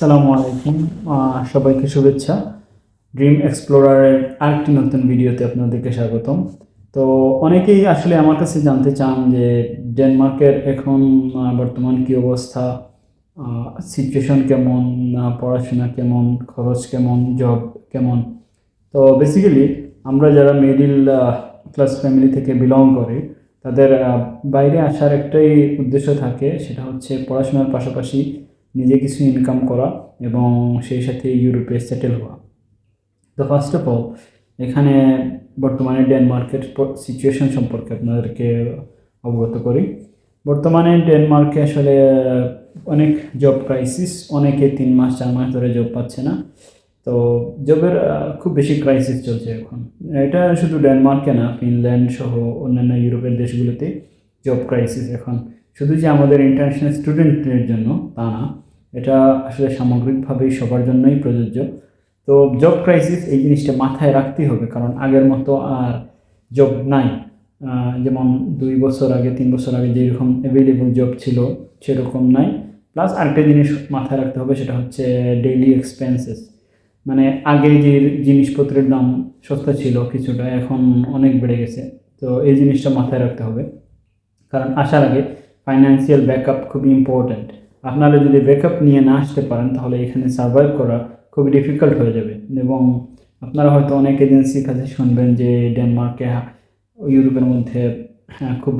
সালামু আলাইকুম সবাইকে শুভেচ্ছা। ড্রিম এক্সপ্লোরারের আরেকটি নতুন ভিডিওতে আপনাদেরকে স্বাগতম। তো অনেকেই আসলে আমার কাছে জানতে চান যে ডেনমার্কের এখন বর্তমান কী অবস্থা সিচুয়েশন কেমন পড়াশোনা কেমন, খরচ কেমন জব কেমন। তো বেসিক্যালি আমরা যারা মিডিল ক্লাস ফ্যামিলি থেকে বিলং করি, তাদের বাইরে আসার একটাই উদ্দেশ্য থাকে, সেটা হচ্ছে পড়াশোনার পাশাপাশি নিজে কিছু ইনকাম করা এবং সেই সাথে ইউরোপে সেটেল হওয়া। তো ফার্স্ট অফ অল এখানে বর্তমানে ডেনমার্কের সিচুয়েশন সম্পর্কে আপনাদেরকে অবগত করি। বর্তমানে ডেনমার্কে আসলে অনেক জব ক্রাইসিস অনেকে তিন মাস, চার মাস ধরে জব পাচ্ছে না। তো জবের খুব বেশি ক্রাইসিস চলছে এখন। এটা শুধু ডেনমার্কে না ফিনল্যান্ড সহ অন্যান্য ইউরোপের দেশগুলোতে জব ক্রাইসিস এখন শুধু যে আমাদের ইন্টারন্যাশনাল স্টুডেন্টদের জন্য তা না, এটা আসলে সামগ্রিকভাবেই সবার জন্যই প্রযোজ্য। তো জব ক্রাইসিস এই জিনিসটা মাথায় রাখতেই হবে, কারণ আগের মতো আর জব নাই। যেমন দুই বছর আগে, তিন বছর আগে যেরকম অ্যাভেলেবল জব ছিল, সেরকম নাই। প্লাস আরেকটা জিনিস মাথায় রাখতে হবে, সেটা হচ্ছে ডেইলি এক্সপেন্সেস মানে আগে যে জিনিসপত্রের দাম সস্তা ছিল কিছুটা, এখন অনেক বেড়ে গেছে। তো এই জিনিসটা মাথায় রাখতে হবে। কারণ আসার আগে ফাইন্যান্সিয়াল ব্যাকআপ খুবই ইম্পর্ট্যান্ট আপনারা যদি ব্যাকআপ নিয়ে না আসতে পারেন তাহলে এখানে সার্ভাইভ করা খুবই ডিফিকাল্ট হয়ে যাবে। এবং আপনারা হয়তো অনেক এজেন্সির কাছে শুনবেন যে ডেনমার্কে ইউরোপের মধ্যে হ্যাঁ, খুব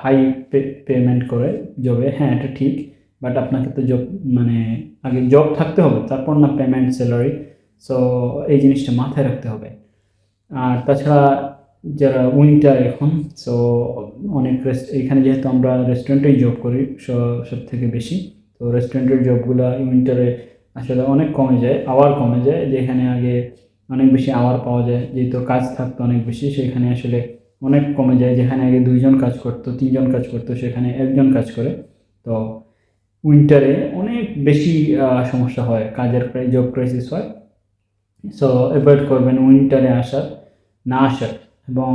হাই পেমেন্ট করে জবে হ্যাঁ এটা ঠিক বাট আপনাকে তো জব মানে আগে জব থাকতে হবে তারপর না পেমেন্ট স্যালারি সো এই জিনিসটা মাথায় রাখতে হবে। আর তাছাড়া যারা উইন্টার এখন সো অনেক রেস্ট এখানে যেহেতু আমরা রেস্টুরেন্টেই জব করি সব থেকে বেশি, তো রেস্টুরেন্টের জবগুলো উইন্টারে আসলে অনেক কমে যায় আওয়ার কমে যায়, যেখানে আগে অনেক বেশি আওয়ার পাওয়া যায়, যেহেতু কাজ থাকতো অনেক বেশি, সেখানে আসলে অনেক কমে যায়, যেখানে আগে দুইজন কাজ করতো, তিনজন কাজ করতো, সেখানে একজন কাজ করে, তো উইন্টারে অনেক বেশি সমস্যা হয়, কাজের প্রায় জব ক্রাইসিস হয় সো অ্যাভয়েড করবেন উইন্টারে আসার, না আসার। এবং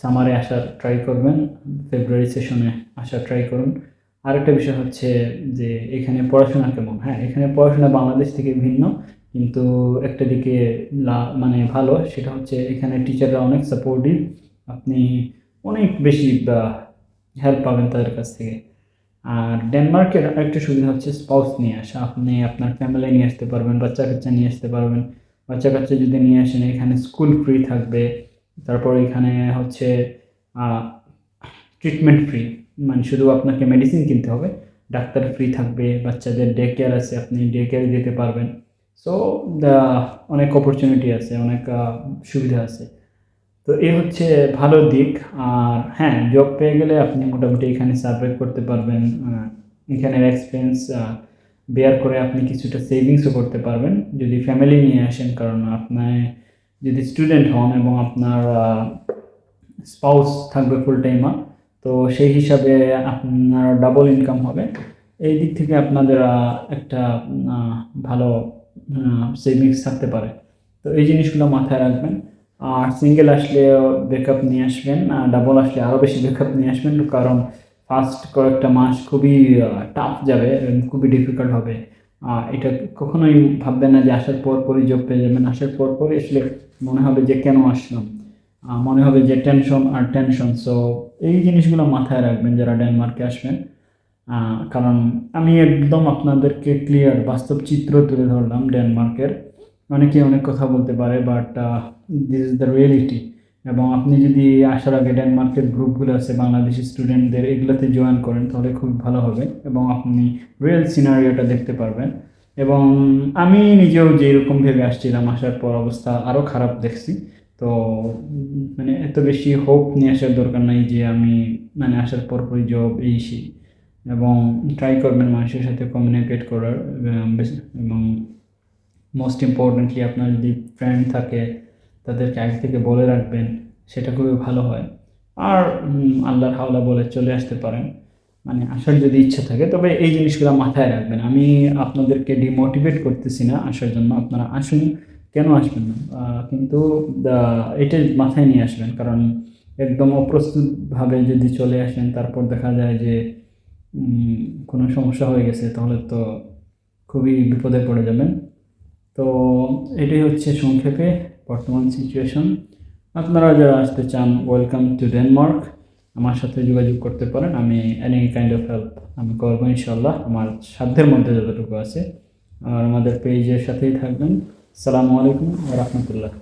সামারে আসার ট্রাই করবেন ফেব্রুয়ারি সেশনে আসার ট্রাই করুন। আরেকটা বিষয় হচ্ছে যে, এখানে পড়াশোনা কেমন? হ্যাঁ এখানে পড়াশোনা বাংলাদেশ থেকে ভিন্ন, কিন্তু একটা দিকে মানে ভালো, সেটা হচ্ছে এখানে টিচাররা অনেক সাপোর্টিভ আপনি অনেক বেশি হেল্প পাবেন তাদের কাছ থেকে। আর ডেনমার্কের আরেকটা সুবিধা হচ্ছে স্পাউস নিয়ে আসা, আপনি আপনার ফ্যামিলি নিয়ে আসতে পারবেন বাচ্চা কাচ্চা নিয়ে আসতে পারবেন। বাচ্চা কাচ্চা যদি নিয়ে আসেন, এখানে স্কুল ফ্রি থাকবে। তারপর এখানে হচ্ছে ট্রিটমেন্ট ফ্রি মানে শুধু আপনাকে মেডিসিন কিনতে হবে, ডাক্তার ফ্রি থাকবে, বাচ্চাদের ডে কেয়ার আছে, আপনি ডে কেয়ার দিতে পারবেন সো অনেক অপরচুনিটি আছে, অনেক সুবিধা আছে। তো এই হচ্ছে ভালো দিক। আর হ্যাঁ জব পেয়ে গেলে আপনি মোটামুটি এখানে সার্ভাইভ করতে পারবেন। এখানের এক্সপেন্স বেয়ার করে আপনি কিছুটা সেভিংসও করতে পারবেন যদি ফ্যামিলি নিয়ে আসেন, কারণ আপনার যদি স্টুডেন্ট হন এবং আপনার স্পাউস থাকবে ফুল টাইমার তো সেই হিসাবে আপনার ডাবল ইনকাম হবে। এই দিক থেকে আপনাদের একটা ভালো সেভিংস থাকতে পারে। তো এই জিনিসগুলো মাথায় রাখবেন। আর সিঙ্গেল আসলে ব্যাকআপ নিয়ে আসবেন ডাবল আসলে আরও বেশি ব্যাকআপ নিয়ে আসবেন, কারণ ফার্স্ট কয়েকটা মাস খুবই টাফ যাবে খুবই ডিফিকাল্ট হবে। এটা কখনোই ভাববেন না যে আসার পর পরই জব পেয়ে যাবেন। আসার পর পরই আসলে মনে হবে যে কেন আসলাম। মনে হবে যে টেনশন আর টেনশন সো এই জিনিসগুলো মাথায় রাখবেন যারা ডেনমার্কে আসবেন। কারণ আমি একদম আপনাদেরকে ক্লিয়ার বাস্তব চিত্র তুলে ধরলাম ডেনমার্কের অনেকে অনেক কথা বলতে পারে but this is the reality এবং আপনি যদি আসার আগে ডেনমার্কের গ্রুপগুলো আছে, বাংলাদেশি স্টুডেন্টদের এগুলোতে জয়েন করেন, তাহলে খুব ভালো হবে এবং আপনি রিয়েল সিনারিওটা দেখতে পারবেন। এবং আমি নিজেও যেরকম ভেবে আসছিলাম, আসার পর অবস্থা আরও খারাপ দেখছি। তো মানে এত বেশি হোপ নিয়ে আসার দরকার নাই যে আমি মানে আসার পর পরই জব এই এবং ট্রাই করবেন মানুষের সাথে কমিউনিকেট করার, এবং মোস্ট ইম্পর্টেন্টলি আপনার যদি ফ্রেন্ড থাকে তাদেরকে আগে থেকে বলে রাখবেন, সেটা খুবই ভালো হয়। আর আল্লাহর হাওলা বলে চলে আসতে পারেন। মানে আসার যদি ইচ্ছা থাকে, তবে এই জিনিসগুলো মাথায় রাখবেন। আমি আপনাদেরকে ডিমোটিভেট করতেছি না আসার জন্য, আপনারা আসুন, কেন আসবেন না? কিন্তু এটা মাথায় নিয়ে আসবেন। কারণ একদম অপ্রস্তুতভাবে যদি চলে আসেন, তারপর দেখা যায় যে কোনো সমস্যা হয়ে গেছে, তাহলে তো খুবই বিপদে পড়ে যাবেন। তো এটাই হচ্ছে সংক্ষেপে। বর্তমান সিচুয়েশন আপনারা যারা আসতে চান ওয়েলকাম টু ডেনমার্ক আমার সাথে যোগাযোগ করতে পারেন। আমি এনি কাইন্ড অফ হেল্প আমি করব ইনশাল্লাহ আমার সাধ্যের মধ্যে যতটুকু আছে। আর আমাদের পেজের সাথেই থাকবেন। সালামু আলাইকুম রহমতুল্লাহ।